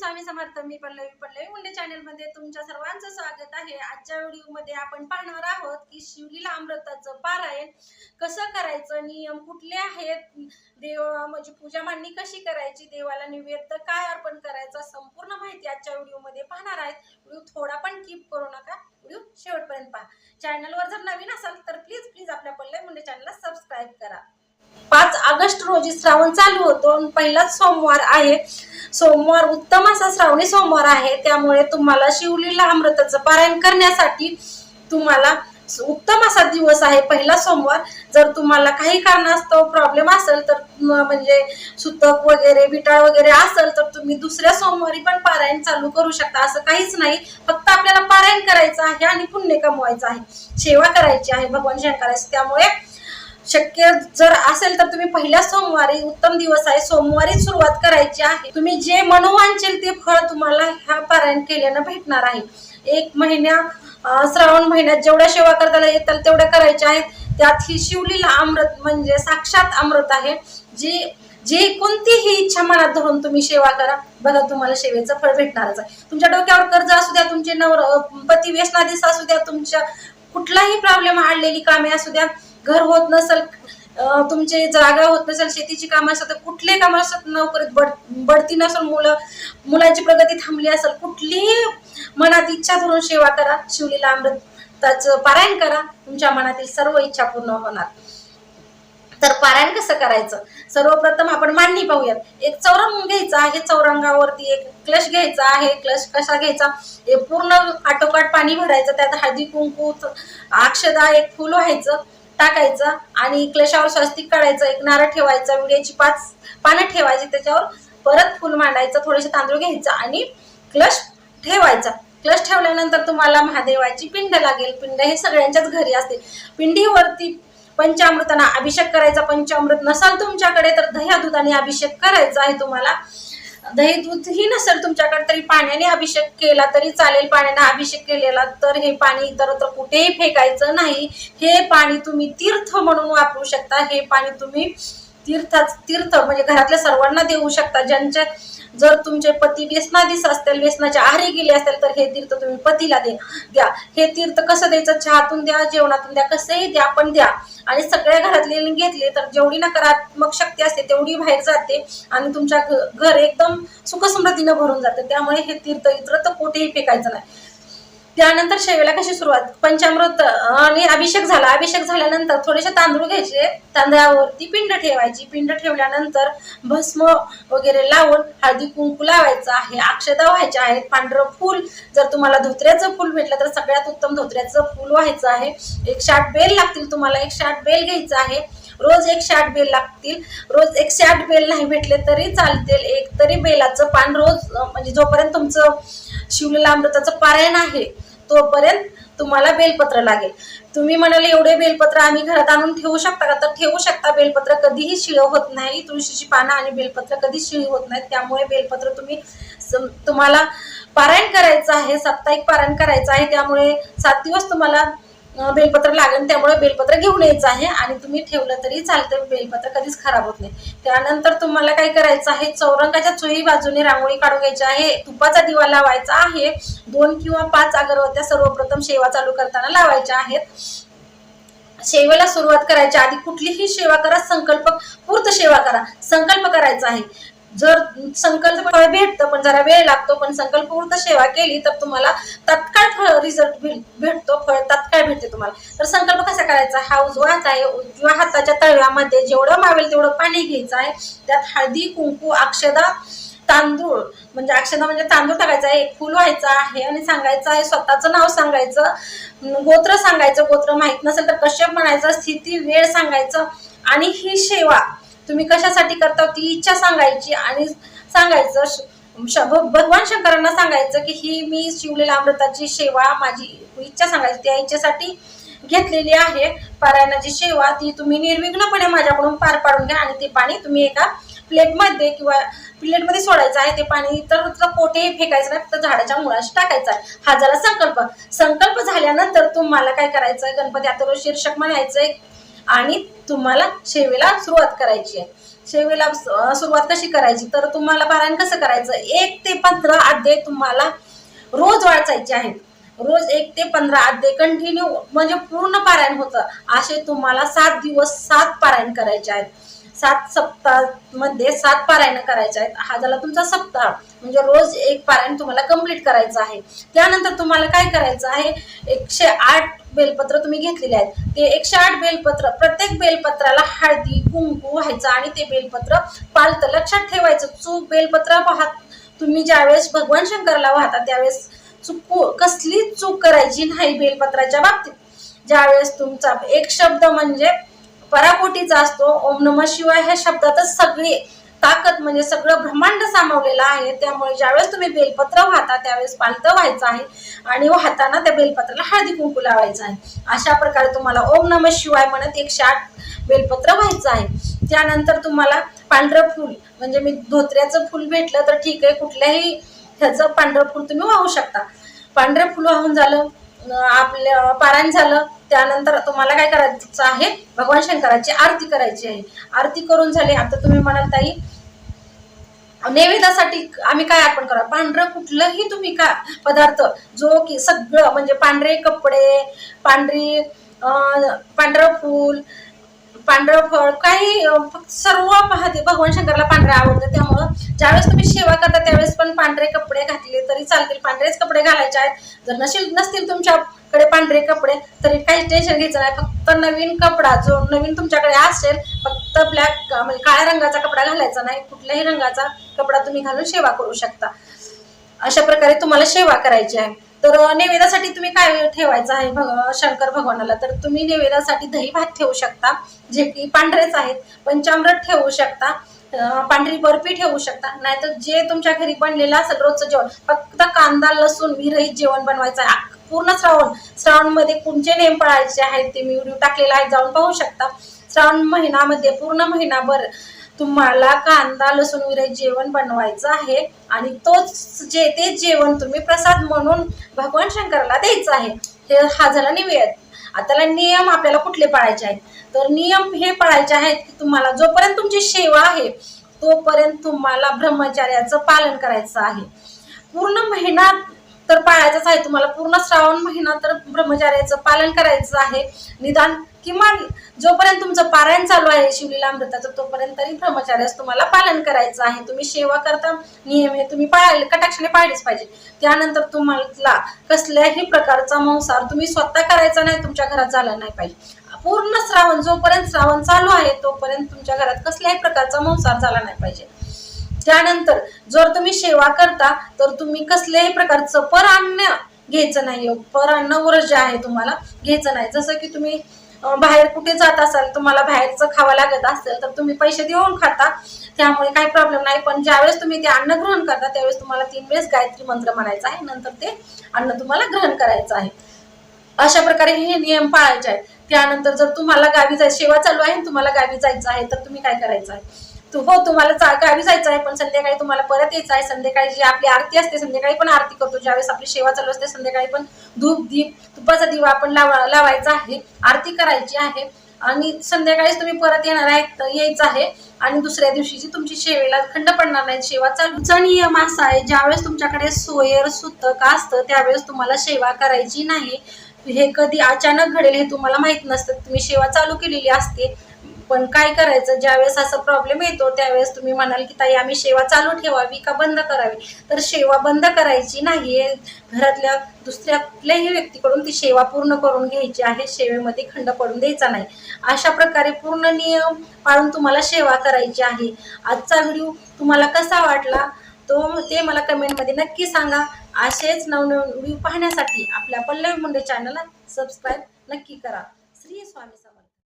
स्वामी समर्थ मी पल्लवी पल्लवी मुंडे चॅनलमध्ये तुमच्या सर्वांचं स्वागत आहे. आजच्या व्हिडिओमध्ये आपण पाहणार आहोत की शिवलीला अमृताचं पारायण कसं करायचं नियम कुठले आहेत देव म्हणजे पूजा मांडणी कशी करायची देवाला निवेद्य काय अर्पण करायचा संपूर्ण माहिती आजच्या व्हिडिओमध्ये पाहणार आहेत. व्हिडिओ थोडा पण कीप करू नका व्हिडिओ शेवटपर्यंत पहा. चॅनलवर जर नवीन असाल तर प्लीज प्लीज आपल्या पल्लवी मुंडे चॅनलला सबस्क्राईब करा. पाच ऑगस्ट रोजी श्रावण चालू होतो आणि पहिलाच सोमवार आहे. सोमवार उत्तम असा श्रावणी सोमवार आहे. त्यामुळे तुम्हाला शिवलीला अमृताचं पारायण करण्यासाठी तुम्हाला उत्तम असा दिवस आहे पहिला सोमवार. जर तुम्हाला काही कारणास्तव प्रॉब्लेम असेल तर म्हणजे सुतक वगैरे विटाळ वगैरे असेल तर तुम्ही दुसऱ्या सोमवारी पण पारायण चालू करू शकता. असं काहीच नाही. फक्त आपल्याला पारायण करायचं आहे आणि पुण्य कमवायचं आहे. सेवा करायची आहे भगवान शंकराची. त्यामुळे शक्य जर असेल तर तुम्ही पहिल्या सोमवारी उत्तम दिवस आहे सोमवारी सुरुवात करायची आहे. तुम्ही जे मनोवांचेल ते फळ तुम्हाला ह्या पारायण केल्यानं भेटणार आहे. एक महिन्या श्रावण महिन्यात जेवढ्या सेवा करताना येतात तेवढ्या करायच्या आहेत. त्यात ही शिवलीला अमृत म्हणजे साक्षात अमृत आहे. जी जे कोणतीही इच्छा मनात धरून तुम्ही सेवा करा बघा तुम्हाला सेवेचं फळ भेटणारच आहे. तुमच्या डोक्यावर कर्ज असू द्या तुमचे नवर पती व्यसनाधीश असू द्या तुमच्या कुठलाही प्रॉब्लेम आणलेली कामे असू द्या घर होत नसेल तुमचे जागा होत नसेल शेतीची कामं असतात कुठले काम असतात? नोकरीत बढ बढती नसेल मुलं मुलांची प्रगती थांबली असेल कुठलीही मनात इच्छा धरून सेवा करा. शिवलीला अमृताचं पारायण करा. तुमच्या मनातील सर्व इच्छा पूर्ण होणार. तर पारायण कसं करायचं? सर्वप्रथम आपण मांडणी पाहूयात. एक चौरंग घ्यायचा आहे चौरंगावरती एक क्लश घ्यायचा आहे. क्लश कसा घ्यायचा? हे पूर्ण आटोकाट पाणी भरायचं त्यात हळदी कुंकू अक्षदा एक फुल व्हायचं. टाकायचं आणि क्लशावर स्वस्तिक काढायचं एक नारळ ठेवायचा विड्याची पाच पानं ठेवायची त्याच्यावर परत फुल मांडायचं थोडेसे तांदूळ घ्यायचा आणि क्लश ठेवायचा. क्लश ठेवल्यानंतर तुम्हाला महादेवाची पिंड लागेल. पिंड हे सगळ्यांच्याच घरी असते. पिंडीवरती पंचामृतांना अभिषेक करायचा. पंचामृत नसाल तुमच्याकडे तर दह्या दुधाने अभिषेक करायचा आहे तुम्हाला. दही दूध ही नसेल तुमच्याकडे तरी पाण्याने अभिषेक केला तरी चालेल. पाण्याने अभिषेक केलेला तर हे पाणी इतरत्र कुठेही फेकायचं नाही. हे पाणी तुम्ही तीर्थ म्हणून वापरू शकता. हे पाणी तुम्ही तीर्थाच तीर्थ म्हणजे घरातल्या सर्वांना देऊ शकता. ज्यांच्या जर तुमचे पती व्यसनाधीस असतील व्यसनाच्या आहारी गेले असतील तर हे तीर्थ तुम्ही पतीला दे द्या. हे तीर्थ कसं द्यायचं? चहातून द्या जेवणातून द्या कसंही द्या पण द्या. आणि सगळ्या घरातले घेतले तर जेवढी नकारात्मक शक्ती असते तेवढी बाहेर जाते आणि तुमच्या घ- घर एकदम सुखसमृद्धीनं भरून जाते. त्यामुळे हे तीर्थ इतर तर कुठेही फेकायचं नाही. त्यानंतर शेवेला कशी सुरुवात? पंचामृत आणि अभिषेक झाला. अभिषेक झाल्यानंतर थोडेसे तांदूळ घ्यायचे. तांदळावरती पिंड ठेवायची. पिंड ठेवल्यानंतर भस्म वगैरे लावून हळदी कुंकू लावायचं. आहे अक्षता व्हायच्या आहेत. पांढरं फूल जर तुम्हाला धोत्र्याचं फूल भेटलं तर सगळ्यात उत्तम धोत्र्याचं फूल व्हायचं आहे. एक शाट बेल लागतील तुम्हाला. एक शाट बेल घ्यायचं आहे. रोज एक शाट बेल लागतील. रोज एक शाट बेल नाही भेटले तरी चालतील. एक तरी बेलाचं पान रोज म्हणजे जोपर्यंत तुमचं शिवलेला अमृताचं पारायण आहे तोपर्यंत तुम्हाला बेलपत्र लागेल. तुम्ही म्हणाले एवढे बेलपत्र आम्ही घरात आणून ठेवू शकता का? तर ठेवू शकता. बेलपत्र कधीही शिळ होत नाही. तुळशीची पानं आणि बेलपत्र कधी शिळी होत नाहीत. त्यामुळे बेलपत्र तुम्ही तुम्हाला पारायण करायचं आहे. साप्ताहिक पारायण करायचं आहे. त्यामुळे सात दिवस तुम्हाला बेलपत्र लागेल त्यामुळे बेलपत्र घेऊन यायचं आहे. आणि तुम्ही ठेवलं तरी चालतं बेलपत्र कधीच खराब होत नाही. त्यानंतर तुम्हाला काय करायचं आहे चौरंगाच्या चोही बाजूने रांगोळी काढून घ्यायची आहे. तुपाचा दिवा लावायचा आहे. दोन किंवा पाच अगरबत्त्या सर्वप्रथम सेवा चालू करताना लावायच्या आहेत. सेवेला सुरुवात करायच्या आधी कुठलीही सेवा करा संकल्प पूर्त सेवा करा. संकल्प करायचा आहे. जर संकल्प फळ भेटतं पण जरा वेळ लागतो पण संकल्पपूर्त सेवा केली तर तुम्हाला तत्काळ फळ रिझल्ट भेटतो फळ तत्काळ भेटते तुम्हाला. तर संकल्प कसा करायचा? हा उजवा हात आहे. उजव्या हाताच्या तळव्यामध्ये जेवढं मावेल तेवढं पाणी घ्यायचं आहे. त्यात हळदी कुंकू अक्षदा तांदूळ म्हणजे अक्षदा म्हणजे तांदूळ टाकायचा आहे. फुल व्हायचं आहे आणि सांगायचं आहे स्वतःचं नाव सांगायचं गोत्र सांगायचं. गोत्र माहीत नसेल तर कश्यप म्हणायचं स्थिती वेळ सांगायचं आणि ही सेवा तुम्ही कशासाठी करता? ती इच्छा सांगायची आणि सांगायचं श- श- भ- भगवान शंकरांना सांगायचं की ही मी शिवलेल्या अमृताची सेवा माझी इच्छा सांगायची. त्या इच्छेसाठी घेतलेली आहे. पारायणाची सेवा ती तुम्ही निर्विघ्नपणे माझ्याकडून पार पाडून घ्या आणि ते पाणी तुम्ही एका प्लेटमध्ये किंवा प्लेटमध्ये सोडायचं आहे. ते पाणी तर कोठेही फेकायचं नाही फक्त झाडाच्या मुळाशी टाकायचं आहे. हा झाला संकल्प. संकल्प झाल्यानंतर तुम्हाला काय करायचं आहे गणपती आता शीर्षक म्हणायचं आणि तुम्हाला शेवेला सुरुवात करायची आहे. शेवेला सुरुवात कशी करायची? तर तुम्हाला पारायण कसं करायचं? एक ते पंधरा अध्याय तुम्हाला रोज वाचायचे आहेत. रोज एक ते पंधरा अध्याय कंटिन्यू म्हणजे पूर्ण पारायण होतं. असे तुम्हाला सात दिवस सात पारायण करायचे आहेत. सात सप्ताहामध्ये सात पारायण करायचे आहेत. हा झाला तुमचा सप्ताह. म्हणजे रोज एक पारायण तुम्हाला कंप्लीट करायचं आहे. त्यानंतर तुम्हाला काय करायचं आहे? एकशे आठ बेलपत्र तुम्ही घेतलेले आहेत. ते एकशे आठ बेलपत्र प्रत्येक बेलपत्राला हळदी कुंकू व्हायचं आणि ते बेलपत्र पालतं. लक्षात ठेवायचं चूक बेलपत्र पाहत तुम्ही ज्यावेळेस भगवान शंकरला वाहता त्यावेळेस चुकू कसली चूक करायची नाही बेलपत्राच्या बाबतीत. ज्यावेळेस तुमचा एक शब्द म्हणजे पराकोटीचा असतो ओम नम शिवाय ह्या शब्दातच सगळी ताकद म्हणजे सगळं ब्रह्मांड सामावलेलं आहे. त्यामुळे ज्यावेळेस तुम्ही बेलपत्र वाहता त्यावेळेस पालतं व्हायचं आहे आणि वाहताना त्या बेलपत्राला हळदी कुंकू लावायचं आहे. अशा प्रकारे तुम्हाला ओम नम शिवाय म्हणत एकशे आठ बेलपत्र व्हायचं आहे. त्यानंतर तुम्हाला पांढरं फूल म्हणजे मी धोत्र्याचं फूल भेटलं तर ठीक आहे कुठल्याही ह्याचं पांढरं फूल तुम्ही वाहू शकता. पांढरं फुल वाहून झालं आपलं पारायण झालं त्यानंतर तुम्हाला काय करायचं आहे? भगवान शंकराची आरती करायची आहे. आरती करून झाली. आता तुम्ही म्हणाल ताई नैवेद्यासाठी आम्ही काय अर्पण करा? पांढरं कुठलंही तुम्ही का पदार्थ जो की सगळं म्हणजे पांढरे कपडे पांढरी अं, पांढरं फूल पांढरं फळ काही फक्त सर्व पाहते भगवान शंकरला पांढरं आवडतं. त्यामुळं ज्यावेळेस तुम्ही सेवा करता त्यावेळेस पण पांढरे कपडे घातले तरी चालतील. पांढरेच कपडे घालायचे आहेत. जर नशील नसतील तुमच्याकडे पांढरे कपडे तरी काही टेन्शन घ्यायचं नाही. फक्त नवीन कपडा जो नवीन तुमच्याकडे असेल फक्त ब्लॅक म्हणजे काळ्या रंगाचा कपडा घालायचा नाही. कुठल्याही रंगाचा कपडा तुम्ही घालून सेवा करू शकता. अशा प्रकारे तुम्हाला सेवा करायची आहे. तर नैवेद्यासाठी तुम्ही काय ठेवायचं आहे भग शंकर भगवानाला? तर तुम्ही नैवेद्यासाठी दही भात ठेवू शकता जे की पांढरेच आहेत पंचामृत ठेवू शकता पांढरी बर्फी ठेवू शकता. नाहीतर जे तुमच्या घरी बनलेलं असेल रोजचं जेवण फक्त कांदा लसूण विरहित जेवण बनवायचं आहे. पूर्ण श्रावण. श्रावणमध्ये कोणते नेम पाळायचे आहेत ते मी व्हिडिओ टाकलेला आहे जाऊन पाहू शकता. श्रावण महिनामध्ये पूर्ण महिनाभर तुम्हाला कांदा लसूण विरहित जेवण बनवायचं आहे आणि तोच जे ते जेवण तुम्ही प्रसाद म्हणून भगवान शंकराला द्यायचं आहे. हे हा झाला निवेद. आता नियम आपल्याला कुठले पाळायचे आहेत? तर नियम हे पाळायचे आहेत की तुम्हाला जोपर्यंत तुमची सेवा आहे तोपर्यंत तुम्हाला ब्रह्मचार्याचं पालन करायचं आहे. पूर्ण महिना तर पाळायचाच आहे. तुम्हाला पूर्ण श्रावण महिना तर ब्रह्मचार्याचं पालन करायचं आहे. निदान किमान जोपर्यंत तुमचं पारायण चालू आहे शिवलीला अमृताचं तोपर्यंत तरी ब्रह्मचार्यास तुम्हाला पालन करायचं आहे. तुम्ही सेवा करता नियम हे तुम्ही पाळायला कटाक्षाने पाळलेच पाहिजे. त्यानंतर तुम्हाला कसल्याही प्रकारचा मांसाहार तुम्ही स्वतः करायचा नाही तुमच्या घरात झाला नाही पाहिजे. पूर्ण श्रावण जोपर्यंत श्रावण चालू आहे तोपर्यंत तुमच्या घरात कसल्याही प्रकारचा मांसाहार झाला नाही पाहिजे. त्यानंतर जर तुम्ही सेवा करता तर तुम्ही कसल्याही प्रकारचं पर अन्न घ्यायचं नाही. पर अन्न ऊर्जा आहे तुम्हाला घ्यायचं नाही. जसं की तुम्ही बाहेर कुठे जात असाल तुम्हाला बाहेरचं खावं लागत असेल तर तुम्ही पैसे देऊन खाता. त्यामुळे काही प्रॉब्लेम नाही. पण ज्यावेळेस तुम्ही ते अन्न ग्रहण करता त्यावेळेस तुम्हाला तीन वेळेस गायत्री मंत्र म्हणायचा आहे. नंतर ते अन्न तुम्हाला ग्रहण करायचं आहे. अशा प्रकारे हे नियम पाळायचे आहेत. त्यानंतर जर तुम्हाला गावी जायचं सेवा चालू आहे आणि तुम्हाला गावी जायचं आहे तर तुम्ही काय करायचं आहे? हो तुम्हाला चा- गावी जायचं आहे पण संध्याकाळी तुम्हाला परत यायचं आहे. संध्याकाळी जी आपली आरती असते संध्याकाळी पण आरती करतो. ज्यावेळेस आपली सेवा चालू असते संध्याकाळी पण धूप दीप तुपाचा दिवा आपण लावा लावायचा आहे. आरती करायची आहे. आणि संध्याकाळीच तुम्ही परत येणार आहे तर यायचं आहे. आणि दुसऱ्या दिवशीची तुमची सेवेला खंड पडणार नाही सेवा चालूचा नियम असा आहे ज्यावेळेस तुमच्याकडे सोयर सुतक असतं त्यावेळेस तुम्हाला सेवा करायची नाही. हे कधी अचानक घडेल हे तुम्हाला माहीत नसतं. तुम्ही सेवा चालू केलेली असते. पण काय करायचं? ज्यावेळेस असा प्रॉब्लेम येतो त्यावेळेस तुम्ही म्हणाल की ताई आम्ही सेवा चालू ठेवावी का बंद करावी? तर सेवा बंद करायची नाही घरातल्या दुसऱ्या कुठल्याही व्यक्तीकडून ती सेवा पूर्ण करून घ्यायची आहे. सेवेमध्ये खंड पडून द्यायचा नाही. अशा प्रकारे पूर्ण नियम पाळून तुम्हाला सेवा करायची आहे. आजचा व्हिडिओ तुम्हाला कसा वाटला? तो ते मला कमेंटमध्ये नक्की सांगा. असेच नवनवीन व्हिडिओ पाहण्यासाठी आपल्या पल्लवी मुंडे चॅनलला सबस्क्राईब नक्की करा. श्री स्वामी